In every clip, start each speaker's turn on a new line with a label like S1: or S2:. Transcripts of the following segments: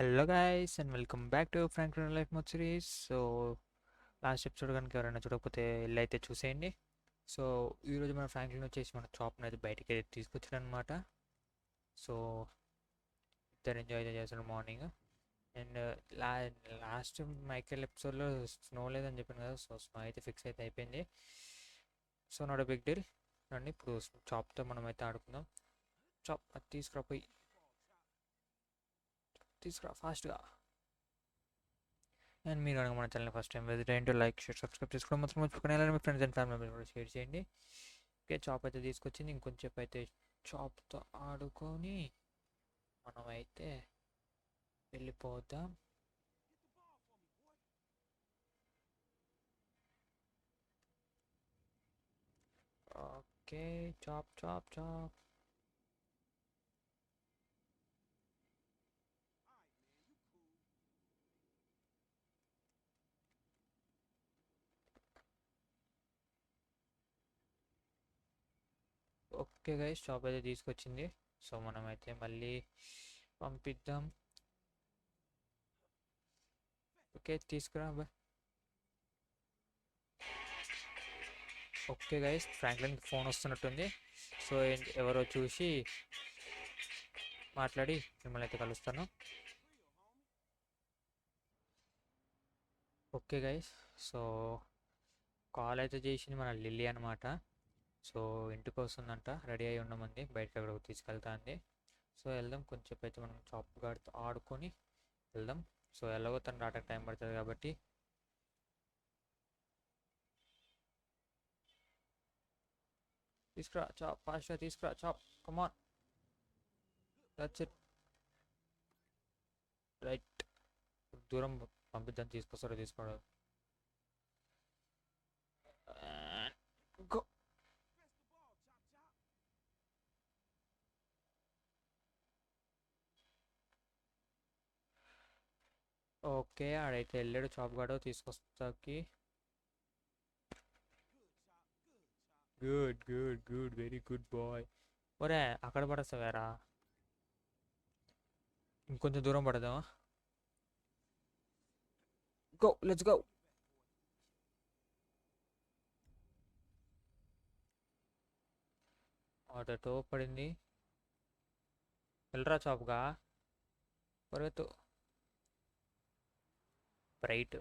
S1: Hello guys and welcome back to Frank life mod series so last episode కనుక ఎవరైనా చూడకపోతే వెళ్ళి అయితే చూసేయండి. సో ఈరోజు మన ఫ్రాంక్లిన్ వచ్చేసి మన షాప్ని అయితే బయటికి అయితే తీసుకొచ్చాడు అనమాట సో ఇద్దరు ఎంజాయ్ అయితే మార్నింగ్ అండ్ లా లాస్ట్ మైకెల్ ఎపిసోడ్లో స్నో లేదని చెప్పాను కదా సో స్నో అయితే ఫిక్స్ అయితే అయిపోయింది. సో నాట్ బిగ్ డీల్ రండి ఇప్పుడు చాప్తో మనం అయితే ఆడుకుందాం. చాప్ అది తీసుకురా ఫాస్ట్గా. అండ్ మీరు కనుక మన ఛానల్ ఫస్ట్ టైం విజిట్ అయ్యింటే లైక్ షేర్ సబ్స్క్రైబ్ చేసుకోవడం మాత్రం మర్చిపోకండి. అలాగే మీ ఫ్రెండ్స్ అండ్ ఫ్యామిలీ మెంబర్స్ కూడా షేర్ చేయండి. ఓకే చాప్ అయితే తీసుకొచ్చింది. ఇంకొంచెం అయితే చాప్తో ఆడుకొని మనం అయితే వెళ్ళిపోతాం okay chop chop chop. Okay guys shop అయితే తీసుకొచ్చింది. సో మనమైతే మళ్ళీ పంపిద్దాం. ఓకే తీసుకురా boy okay guys Franklin phone వస్తున్నట్టుంది. So ఎవరో చూసి మాట్లాడి మిమ్మల్ని అయితే కలుస్తాను. ఓకే గైస్ సో కాల్ అయితే చేసింది మన లిల్లీ అనమాట సో ఇంటికి వస్తుందంట రెడీ అయి ఉండమంది. బయటకు అక్కడికి తీసుకెళ్తా అంది. సో వెళ్దాం కొంచెం అయితే మనం చాప్ గాడితో ఆడుకొని వెళ్దాం. సో ఎలాగో తను రావడానికి టైం పడుతుంది కాబట్టి తీసుకురా చాప్ ఫాస్ట్గా తీసుకురా chop come on that's it right దూరం పంపిద్దాం తీసుకొస్తారో తీసుకోవడం గో ఓకే ఆడైతే వెళ్ళాడు చాప్ గాడు తీసుకొస్తాకి. Good good good very good boy. ఒరే అక్కడ పడేస్తావేరా ఇంకొంచెం దూరం పడదామా? Go let's go. ఆటో పడింది. వెళ్ళరా చాప్గా? పరిగెత్తు. బ్రైట్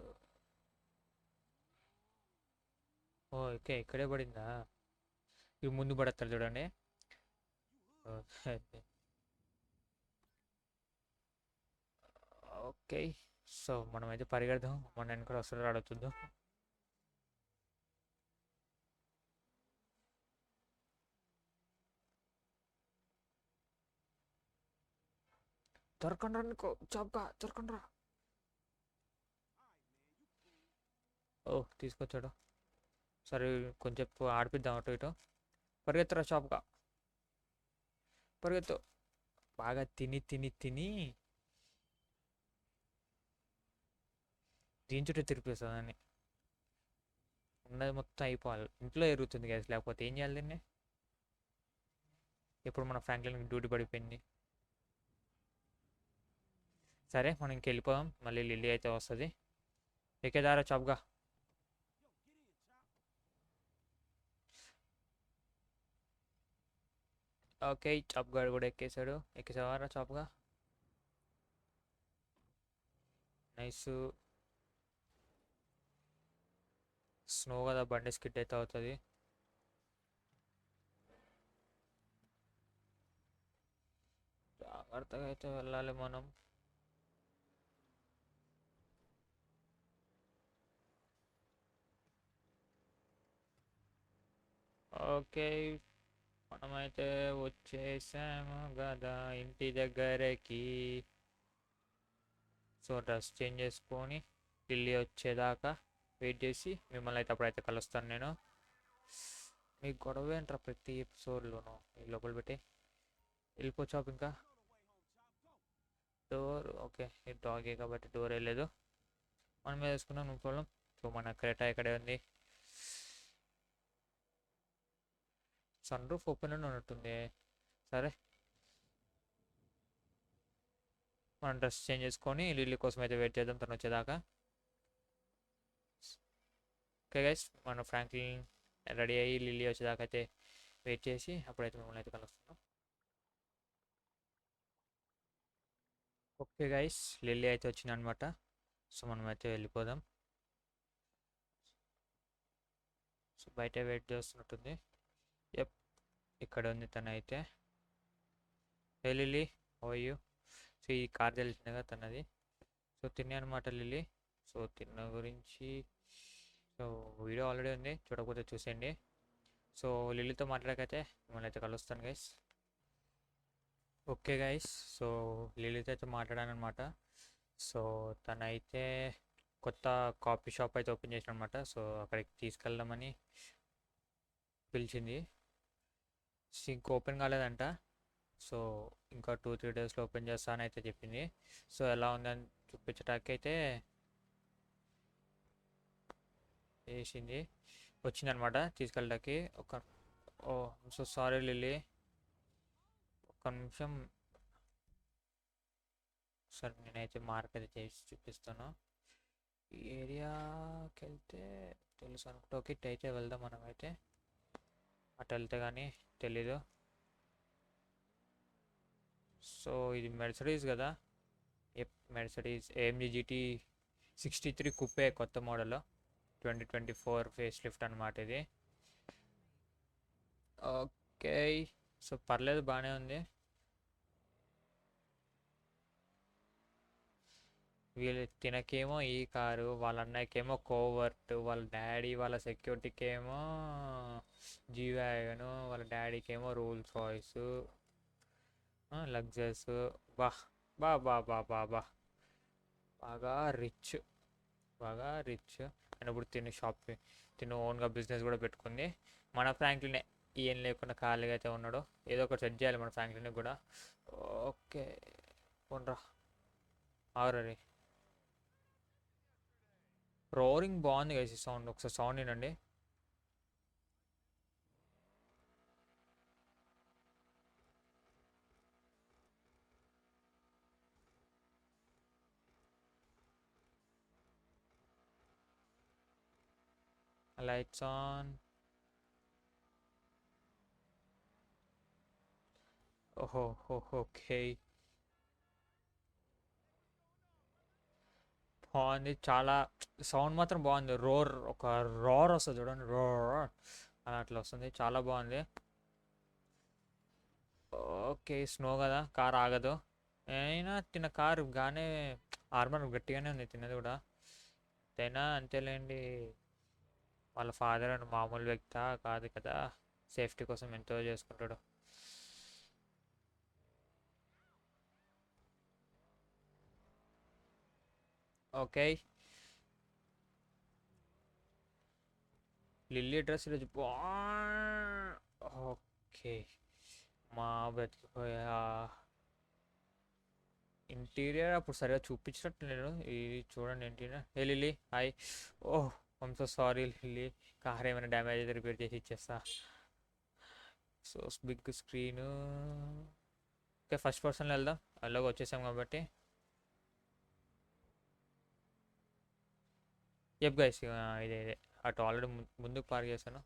S1: ఓ ఓకే ఇక్కడే పడిందా? ఇవి ముందు పడతారు చూడండి. ఓకే సో మనం అయితే పరిగెడదాం. మన వెనకాల వస్తారు అడుగుతుందాం దొరకండి నీకు చాప్గా దొరకండి ఓ తీసుకొచ్చాడు. సరే కొంచెం ఆడిపిద్దాం అటు ఇటు. పరిగెత్తరా షాప్గా. పరిగెత్తు. బాగా తిని తిని తిని. దీని చుట్టూ తిరిపిస్తుందని ఉన్నది మొత్తం అయిపోవాలి. ఇంట్లో ఎరుగుతుంది గ్యాస్ లేకపోతే ఏం చేయాలి దీన్ని? ఇప్పుడు మన ఫ్రాంక్లిన్ డ్యూటీ పడిపోయింది. సరే మనం ఇంకెళ్ళిపోదాం. మళ్ళీ లిల్లీ అయితే వస్తుంది. ఎక్కేదారా చాప్గా ఓకే చాప్ గాడు కూడా ఎక్కేసాడు. ఎక్కేసావారా చాప్గా? నైస్. స్నో కదా బండి స్కిట్ అయితే అవుతుంది. జాగ్రత్తగా అయితే వెళ్ళాలి మనం. ఓకే మనమైతే వచ్చేసాము కదా ఇంటి దగ్గరకి. సో డ్రెస్ చేంజ్ చేసుకొని ఢిల్లీ వచ్చేదాకా వెయిట్ చేసి మిమ్మల్ని అయితే అప్పుడైతే కలుస్తాను నేను. మీకు గొడవ ఏంట్రా ప్రతి ఎపిసోడ్లోనూ? ఈ లోపల పెట్టి. వెళ్ళిపో ఇంకా. Door okay. ఈ డాగే కాబట్టి డోర్ వెళ్ళలేదు మనం మీద వేసుకున్నాం నో ప్రాబ్లం సో మన క్రేటా ఇక్కడే ఉంది. సన్ రూఫ్ ఓపెన్ ఉన్నట్టుంది. సరే. మనం డ్రెస్ చేంజ్ చేసుకొని లిల్లీ కోసం అయితే వెయిట్ చేద్దాం తను వచ్చేదాకా. ఓకే గైస్ మన ఫ్రాంక్లిన్ రెడీ అయ్యి లిల్లీ వచ్చేదాకా అయితే వెయిట్ చేసి అప్పుడైతే మిమ్మల్ని అయితే కలుస్తున్నాం. ఓకే గైస్ లిల్లీ అయితే వచ్చింది అనమాట సో మనం అయితే వెళ్ళిపోదాం. సో బయట వెయిట్ చేస్తున్నట్టుంది. ఎప్ ఇక్కడ ఉంది తను అయితే ఏ లిల్లీ యూ సో ఈ కార్ తెలిసినగా తనది. సో తినే అనమాట లిల్లీ సో తిన్న గురించి సో వీడియో ఆల్రెడీ ఉంది. చూడకపోతే చూసేయండి. సో లిల్లీతో మాట్లాడకైతే మిమ్మల్ని అయితే కలుస్తాను గైస్ ఓకే గైస్ సో లిలీతో అయితే మాట్లాడాను అనమాట సో తనైతే కొత్త కాఫీ షాప్ అయితే ఓపెన్ చేసిన అనమాట సో అక్కడికి తీసుకెళ్దామని పిలిచింది. సింక్ ఓపెన్ కాలేదంట. సో ఇంకా టూ త్రీ డేస్లో ఓపెన్ చేస్తానని అయితే చెప్పింది. సో ఎలా ఉందని చూపించడానికి అయితే వేసింది. వచ్చిందనమాట తీసుకెళ్ళడానికి ఒక ఓ సో సారీ లిల్లీ ఒక్క నిమిషం. సరే నేనైతే మార్క్ అయితే చేసి చూపిస్తాను. ఈ ఏరియాకి వెళ్తే తెలుసు అనుకుంటే. ఓకే అయితే వెళ్దాం మనమైతే అటు వెళ్తే కానీ తెలీదు. సో ఇది మెర్సడీస్ కదా? ఎప్ Mercedes AMG GT sixty three coupe కొత్త model. Twenty twenty four facelift అనమాట ఇది. ఓకే. సో పర్లేదు బాగానే ఉంది. వీళ్ళు తినకేమో ఈ కారు వాళ్ళ అన్నయ్యకేమో కోవర్ట్ వాళ్ళ డాడీ వాళ్ళ సెక్యూరిటీకి ఏమో జీ వాళ్ళ డాడీకి ఏమో రూల్స్ రాయ్స్ లగ్జర్స్. బా బా బా బా బా బా. బాగా రిచ్ బాగా రిచ్. అండ్ ఇప్పుడు తిని షాప్ తిను ఓన్గా బిజినెస్ కూడా పెట్టుకుంది. మన ఫ్రాంక్లినే ఏం లేకుండా ఖాళీగా అయితే ఉన్నాడు. ఏదో ఒకటి సెట్ చేయాలి మన ఫ్రాంక్లిన్ కూడా. ఓకే పోన్రా ఆగరీ రోరింగ్ బాగుంది కదా సౌండ్ ఒకసారి సౌండ్ వినండి. Lights on. ఓహో ఓకే బాగుంది. చాలా సౌండ్ మాత్రం బాగుంది. రోర్ ఒక రోర్ వస్తుంది చూడండి. రోర్ అలా అట్లా వస్తుంది. చాలా బాగుంది. ఓకే స్నో కదా. కార్ ఆగదు. అయినా తిన్న కారు గానే ఆర్మర్ గట్టిగానే ఉంది. తిన్నది కూడా. అయినా అంతేలేండి. వాళ్ళ ఫాదర్ అని మామూలు వ్యక్త కాదు కదా. సేఫ్టీ కోసం ఎంతో చేసుకుంటాడు. ఓకే. లిల్లీ డ్రెస్ ఈరోజు ఓకే. మా బతికిపోయా ఇంటీరియర్ అప్పుడు సరిగా చూపించినట్టు నేను ఇది చూడండి interior. Hey Lilly hi. Oh I'm so sorry Lilly. Car ఏమైనా డ్యామేజ్ అయితే రిపేర్ చేసి ఇచ్చేస్తా. So big screen. Okay first పర్సన్లో వెళ్దాం. అలాగ వచ్చేసాం కాబట్టి. ఎప్ గైస్ ఇదే ఇదే. అటు ఆల్రెడీ ముందుకు పార్క్ చేశాను.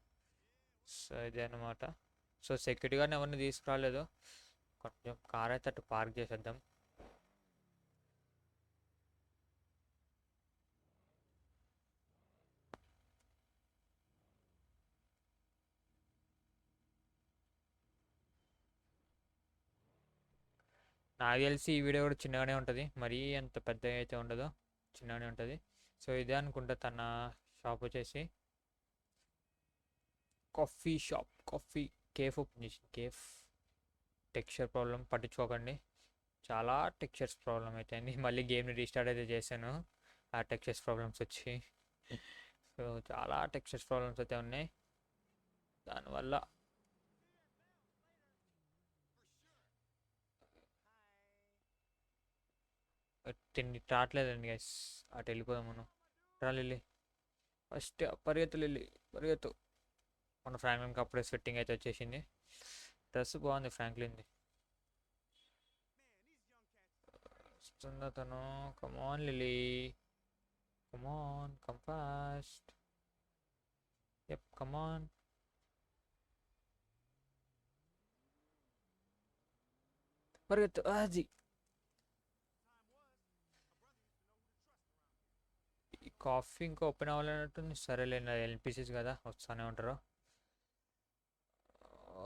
S1: సో ఇదే అనమాట సో సెక్యూరిటీ గారిని ఎవరిని తీసుకురాలేదు. కొంచెం కార్ అయితే అటు పార్క్ చేసేద్దాం. నాకు తెలిసి ఈ వీడియో కూడా చిన్నగానే ఉంటుంది. మరీ అంత పెద్దగా అయితే ఉండదు. చిన్నగానే ఉంటుంది. సో ఇదే అనుకుంటా తన షాప్ వచ్చేసి. Coffee shop coffee cafe open చేసింది. కేఫ్ టెక్స్చర్ ప్రాబ్లం పట్టించుకోకండి. చాలా టెక్స్చర్స్ ప్రాబ్లం అవుతాయండి మళ్ళీ గేమ్ని రీస్టార్ట్ అయితే చేశాను. ఆ టెక్స్చర్స్ ప్రాబ్లమ్స్ వచ్చి. సో చాలా టెక్స్చర్స్ ప్రాబ్లమ్స్ అయితే ఉన్నాయి. దానివల్ల తిండి రావట్లేదండి గైస్ అటు వెళ్ళిపోదాం మనం. రా ఫస్ట్ పరిగెత్తు లిల్లీ. పరిగెత్తు. మన ఫ్రాంక్లిన్కి అప్పుడే ఫిట్టింగ్ అయితే వచ్చేసింది. డ్రెస్ బాగుంది ఫ్రాంక్లిన్ది వస్తుంది అతను come on Lilly come on come fast ఎప్ కమాన్ పరిగెత్తు. అది కాఫీ ఇంకా ఓపెన్ అవ్వాలన్నట్టుంది. సరేలే ఎల్పిసిస్ కదా వస్తానే ఉంటారు.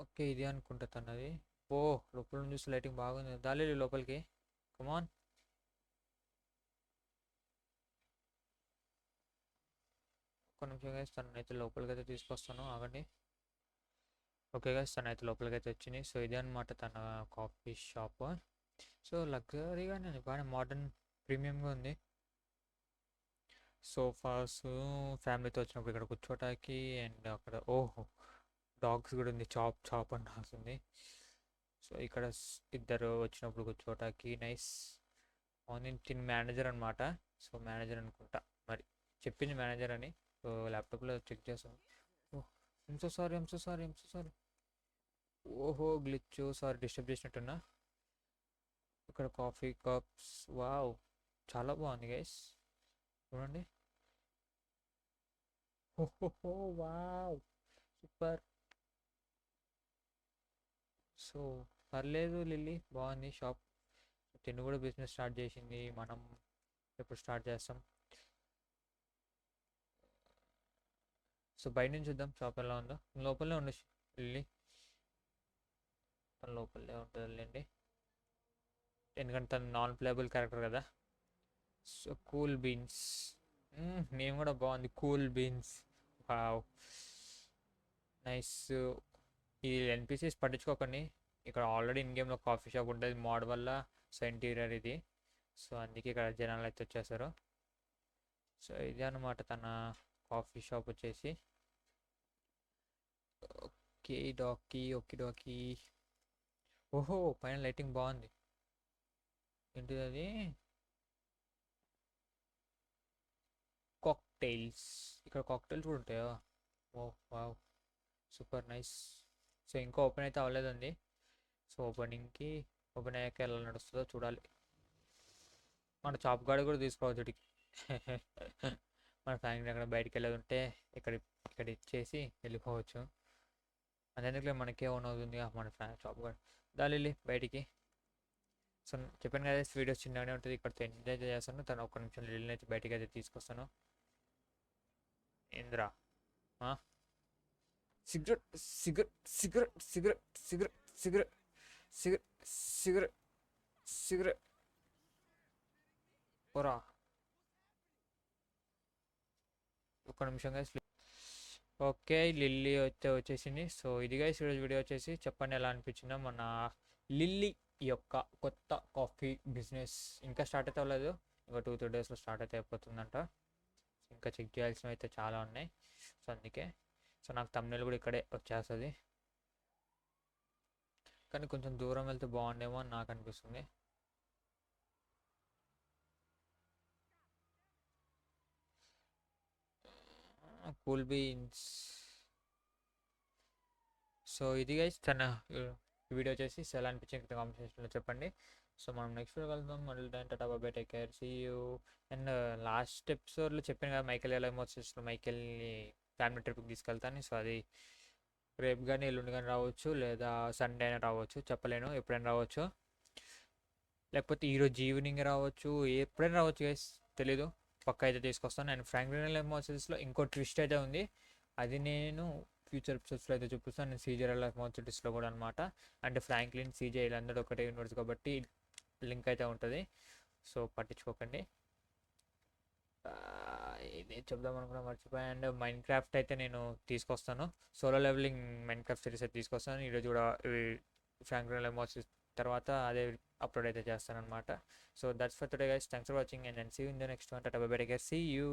S1: ఓకే ఇది అనుకుంటా తనది. ఓ లోపల నుంచి లైటింగ్ బాగుంది. దాలి లోపలికి. కమాన్ ఒక్క నిమిషం గైస్ తనైతే లోపలికి అయితే తీసుకొస్తాను. ఆగండి. ఓకే గైస్ తనైతే లోపలికి అయితే వచ్చింది. సో ఇదే అనమాట తన కాఫీ షాప్. సో లగ్జరీగానే నేను బాగానే మోడర్న్ ప్రీమియంగా ఉంది. సోఫాస్ ఫ్యామిలీతో వచ్చినప్పుడు ఇక్కడ కూర్చోటానికి అండ్ అక్కడ ఓహో! డాగ్స్ కూడా ఉంది. చాప్ చాప్ అని రాస్తుంది సో ఇక్కడ ఇద్దరు వచ్చినప్పుడు కూర్చోటానికి నైస్. ఆన్లైన్ తిన్ మేనేజర్ అనమాట సో మేనేజర్ అనుకుంటా. మరి చెప్పింది మేనేజర్ అని. సో ల్యాప్టాప్లో చెక్ చేసాం ఓ I'm so sorry I'm so sorry I'm so sorry ఓహో! గ్లిచ్. సారీ డిస్టర్బ్ చేసినట్టున్నా. ఇక్కడ కాఫీ కప్స్. వావ్! చాలా బాగుంది గైస్. చూడండి. ఓహో వావ్ సూపర్. సో పర్లేదు లిల్లీ బాగుంది షాప్. తిను కూడా బిజినెస్ స్టార్ట్ చేసింది మనం ఎప్పుడు స్టార్ట్ చేస్తాం. సో బయట నుంచి చూద్దాం షాప్ ఎలా ఉందో. లోపలనే ఉండు లిల్లీ. తన లోపలే ఉంటుందండి ఎందుకంటే తను నాన్ ప్లేబుల్ క్యారెక్టర్ కదా. So cool beans. నేమ్ కూడా బాగుంది. Cool beans. వావ్. నైస్. ఈ ఎన్పిసిస్ పట్టించుకోకండి. ఇక్కడ ఆల్రెడీ ఇన్ గేమ్లో కాఫీ షాప్ ఉంటుంది మోడ్ వల్ల సో ఇంటీరియర్ ఇది. సో అందుకే ఇక్కడ జనాలు అయితే వచ్చేసారు. సో ఇది అనమాట తన కాఫీ షాప్ వచ్చేసి. Okay dokey okay dokey. ఓహో పైన లైటింగ్ బాగుంది. ఏంటిది అది? కాక్టైల్స్ ఇక్కడ కాక్టైల్స్ కూడా ఉంటాయా? Oh wow super nice so ఇంకా ఓపెన్ అయితే అవ్వలేదండి. సో ఓపెనింగ్కి ఓపెన్ అయ్యాక ఎలా నడుస్తుందో చూడాలి. మన చాప్ గాడి కూడా తీసుకోవచ్చు ఇక్కడికి. మన ఫ్యామిలీ అక్కడ బయటికి వెళ్ళేది ఉంటే ఇక్కడ ఇక్కడ ఇచ్చేసి వెళ్ళిపోవచ్చు. అందుకే మనకే ఓన్ అవుతుంది మన ఫ్యాన్ చాప్ దాని వెళ్ళి బయటికి. సో చెప్పాను కదా వీడియోస్ చిన్నగానే ఉంటుంది. ఇక్కడ ఎంజాయ్ చేస్తాను. తను ఒక్క నిమిషం లిల్ని అయితే బయటికి అయితే తీసుకొస్తాను. Indra cigarette cigarette cigarette cigarette cigarette cigarette cigarette cigarette cigarette. పోరా. ఒక్క నిమిషం గైస్ ఓకే లిల్లీ వచ్చే వచ్చేసింది. సో ఇది గైస్ ఈరోజు వీడియో వచ్చేసి చెప్పండి ఎలా అనిపించిందో మన లిల్లీ యొక్క కొత్త కాఫీ బిజినెస్. ఇంకా స్టార్ట్ అయితే అవ్వలేదు. ఇంకా టూ త్రీ డేస్లో స్టార్ట్ అయితే అయిపోతుందంట. ఇంకా చెక్ చేయాల్సినవి అయితే చాలా ఉన్నాయి. సో అందుకే. సో నాకు తమిళ కూడా ఇక్కడే వచ్చేస్తుంది. కానీ కొంచెం దూరం వెళ్తే బాగుండేమో అని నాకు అనిపిస్తుంది. కూల్ బీన్స్ సో ఇది గైస్ తన వీడియో చేసి ఎలా అనిపించింది కామెంట్ సెక్షన్లో చెప్పండి. సో మనం నెక్స్ట్ వీడియో కలుద్దాం. మళ్ళీ దాని టాటా బాబాయ్ take care see you and last ఎపిసోడ్లో చెప్పాను కదా మైకెల్ ఎలా ఎమోషన్స్లో మైకెల్ని ఫ్యామిలీ ట్రిప్కి తీసుకెళ్తాను. సో అది రేపు కానీ ఎల్లుండి కానీ రావచ్చు. లేదా సండే అయినా రావచ్చు. చెప్పలేను. ఎప్పుడైనా రావచ్చు. లేకపోతే ఈరోజు ఈవినింగ్ రావచ్చు. ఎప్పుడైనా రావచ్చు గైస్ తెలీదు. పక్క అయితే తీసుకొస్తాను. అండ్ ఫ్రాంక్లిన్ ఎమోషన్స్లో ఇంకో ట్విస్ట్ అయితే ఉంది. అది నేను ఫ్యూచర్ ఎపిసోడ్స్లో అయితే చూపిస్తాను. నేను సీజర్ ఎమోసిటీస్లో కూడా అనమాట అంటే ఫ్రాంక్లిన్ సీజే వీళ్ళందరూ ఒకటే యూనివర్స్ కాబట్టి లింక్ అయితే ఉంటుంది. సో పట్టించుకోకండి. ఇది చెప్దాం అనుకున్నా మర్చిపోయా. అండ్ మైండ్ క్రాఫ్ట్ అయితే నేను తీసుకొస్తాను. Solo leveling Minecraft series అయితే తీసుకొస్తాను. ఈరోజు కూడా ఫ్రాంక్లిన్ ఎమోసిస్ తర్వాత అదే అప్లోడ్ అయితే చేస్తాను అనమాట so that's for today guys thanks for watching and see in the next one tata bye bye see you